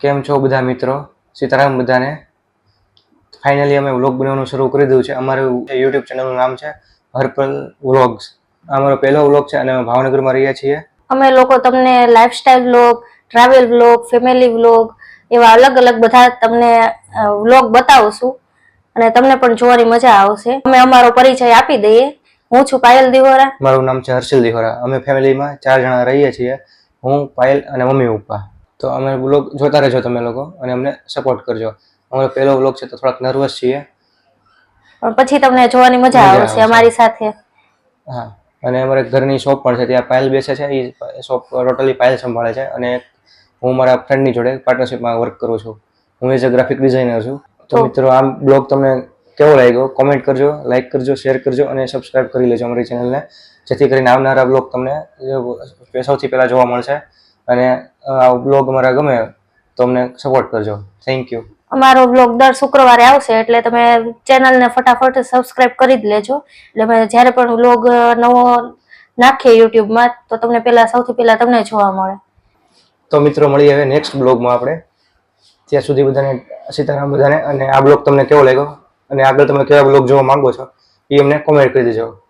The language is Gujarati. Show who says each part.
Speaker 1: કેમ છો બધા મિત્રો? સીતારામ બધાને. ફાઇનલી અમે વ્લોગ બનાવવાનું શરૂ કરી દીધું છે. અમારું યુટ્યુબ ચેનલનું નામ છે હર્પલ વ્લોગ્સ અમારો પહેલો વ્લોગ છે અને અમે ભાવનગરમાં રહીએ છીએ.
Speaker 2: અમે લોકો તમને lifestyle vlog travel vlog family vlog એવા અલગ અલગ બધા તમને વ્લોગ બતાવશું અને તમને પણ જોવાની મજા આવશે. અમે અમારો પરિચય આપી દઈએ. હું છું પાયલ દિહોરા.
Speaker 1: મારું નામ છે હર્ષિલ દિહોરા. અમે ફેમિલીમાં ચાર જણા રહીએ છીએ. હું પાયલ અને મમ્મી પપ્પા. તો અમે વ્લોગ જોતા રહેજો તમે લોકો અને અમને સપોર્ટ કરજો. અમારો પહેલો વ્લોગ છે તો થોડાક નર્વસ છીએ.
Speaker 2: પણ પછી તમને જોવાની મજા આવશે. અમારી સાથે.
Speaker 1: હા અને અમારે ઘરની શોપ પણ છે ત્યાં પાયલ બેસે છે એ શોપ ટોટલી પાયલ સંભાળે છે અને હું મારા ફ્રેન્ડની જોડે પાર્ટનરશિપમાં વર્ક કરું છું. હું એઝ અ ગ્રાફિક ડિઝાઇનર છું. તો મિત્રો આ બ્લોગ તમને કેવો લાગ્યો? કોમેન્ટ કરજો લાઈક કરજો શેર કરજો અને સબસ્ક્રાઇબ કરી લેજો અમારી ચેનલને જેથી કરીને આવનારા બ્લોગ તમને સૌથી પહેલાં જોવા મળશે. અને આ બ્લોગ અમારા ગમે તો અમને સપોર્ટ કરજો. થેન્ક યુ
Speaker 2: અમારો વ્લોગ દર શુક્રવારે આવશે એટલે તમે ચેનલને ફટાફટ સબસ્ક્રાઇબ કરી જ લેજો. એટલે અમે જ્યારે પણ વ્લોગ નવો નાખીએ યુટ્યુબમાં તો તમને પહેલા સૌથી પહેલા તમને જોવા મળે.
Speaker 1: તો મિત્રો મળીએ હવે નેક્સ્ટ બ્લોગમાં આપણે. ત્યાં સુધી બધાને સીતારામ બધાને અને આ બ્લોગ તમને કેવો લાગ્યો? અને આગળ તમે કેવા બ્લોગ જોવા માંગો છો? એ અમને કોમેન્ટ કરી દેજો.